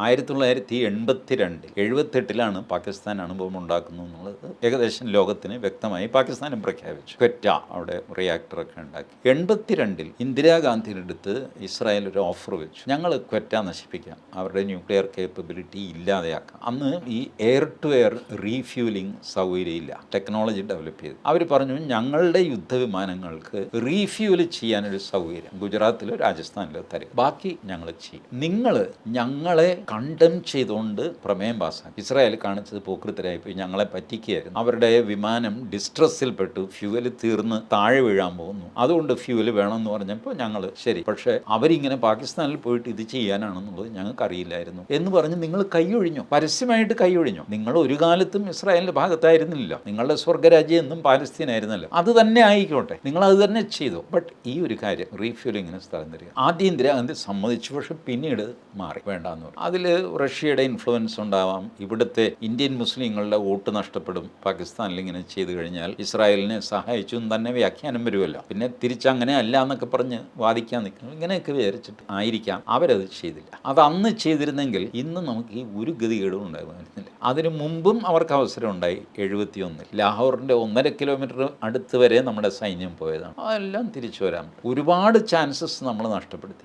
ആയിരത്തി തൊള്ളായിരത്തി എൺപത്തി രണ്ട് എഴുപത്തെട്ടിലാണ് പാകിസ്ഥാൻ അണുബോംബ് ഉണ്ടാക്കുന്നു എന്നുള്ളത്. ഏകദേശം ലോകത്തിന് വ്യക്തമായി പാകിസ്ഥാനും പ്രഖ്യാപിച്ചു. ക്വറ്റ അവിടെ റിയാക്ടറൊക്കെ ഉണ്ടാക്കി. എൺപത്തിരണ്ടിൽ ഇന്ദിരാഗാന്ധിയുടെ അടുത്ത് ഇസ്രായേൽ ഒരു ഓഫർ വെച്ചു. ഞങ്ങൾ ക്വറ്റ നശിപ്പിക്കാം. അവരുടെ ന്യൂക്ലിയർ കേപ്പബിലിറ്റി ഇല്ലാതെയാക്കാം. അന്ന് ഈ എയർ ടു എയർ റീഫ്യൂലിംഗ് സൗകര്യം ഇല്ല ടെക്നോളജി ഡെവലപ്പ് ചെയ്തു. അവർ പറഞ്ഞു ഞങ്ങളുടെ യുദ്ധവിമാനങ്ങൾക്ക് റീഫ്യൂൽ ചെയ്യാനൊരു സൗകര്യം ഗുജറാത്തിലോ രാജസ്ഥാനിലോ തരും. ബാക്കി ഞങ്ങൾ ചെയ്യും. നിങ്ങൾ ഞങ്ങളെ കണ്ടം ചെയ്തുകൊണ്ട് പ്രമേയം പാസ്സാക്കി ഇസ്രായേൽ കാണിച്ചത് പോക്കൃത്തരായിപ്പോയി ഞങ്ങളെ പറ്റിക്കുകയായിരുന്നു. അവരുടെ വിമാനം ഡിസ്ട്രസ്സിൽപ്പെട്ടു ഫ്യൂവൽ തീർന്ന് താഴെ വീഴാൻ പോകുന്നു. അതുകൊണ്ട് ഫ്യൂവൽ വേണമെന്ന് പറഞ്ഞപ്പോൾ ഞങ്ങൾ ശരി പക്ഷേ അവരിങ്ങനെ പാകിസ്ഥാനിൽ പോയിട്ട് ഇത് ചെയ്യാനാണെന്നുള്ളത് ഞങ്ങൾക്ക് അറിയില്ലായിരുന്നു എന്ന് പറഞ്ഞ് നിങ്ങൾ കൈയൊഴിഞ്ഞു പരസ്യമായിട്ട് കൈയൊഴിഞ്ഞു നിങ്ങൾ ഒരു കാലത്തും ഇസ്രായേലിന്റെ ഭാഗത്തായിരുന്നില്ല നിങ്ങളുടെ സ്വർഗരാജ്യം എന്നും പാലസ്തീനായിരുന്നല്ലോ. അത് തന്നെ ആയിക്കോട്ടെ. നിങ്ങൾ അത് തന്നെ ചെയ്തു. ബട്ട് ഈ ഒരു കാര്യം റീഫ്യൂലിങ്ങിന് സ്ഥലം തരിക. ആദ്യം ഇന്ദിരാഗാന്ധി സമ്മതിച്ചു. പക്ഷെ പിന്നീട് മാറി. വേണ്ടെന്ന് പറഞ്ഞു. അതിൽ റഷ്യയുടെ ഇൻഫ്ലുവൻസ് ഉണ്ടാവാം. ഇവിടുത്തെ ഇന്ത്യൻ മുസ്ലിങ്ങളുടെ വോട്ട് നഷ്ടപ്പെടും. പാകിസ്ഥാനിൽ ഇങ്ങനെ ചെയ്തു കഴിഞ്ഞാൽ ഇസ്രായേലിനെ സഹായിച്ചു എന്ന് തന്നെ വ്യാഖ്യാനം വരുമല്ലോ. പിന്നെ തിരിച്ചങ്ങനെ അല്ല എന്നൊക്കെ പറഞ്ഞ് വാദിക്കാൻ നിൽക്കുന്നു. ഇങ്ങനെയൊക്കെ വിചാരിച്ചിട്ട് ആയിരിക്കാം. അവരത് ചെയ്തില്ല. അത് അന്ന് ചെയ്തിരുന്നെങ്കിൽ ഇന്ന് നമുക്ക് ഈ ഒരു ഗതികേടും ഉണ്ടാകുമായിരുന്നില്ല അതിനു മുമ്പും അവർക്ക് അവസരം ഉണ്ടായി എഴുപത്തി ഒന്നിൽ ലാഹോറിന്റെ ഒന്നര കിലോമീറ്റർ അടുത്ത് വരെ നമ്മുടെ സൈന്യം പോയതാണ്. അതെല്ലാം തിരിച്ചു വരാം ഒരുപാട് ചാൻസസ് നമ്മൾ നഷ്ടപ്പെടുത്തി.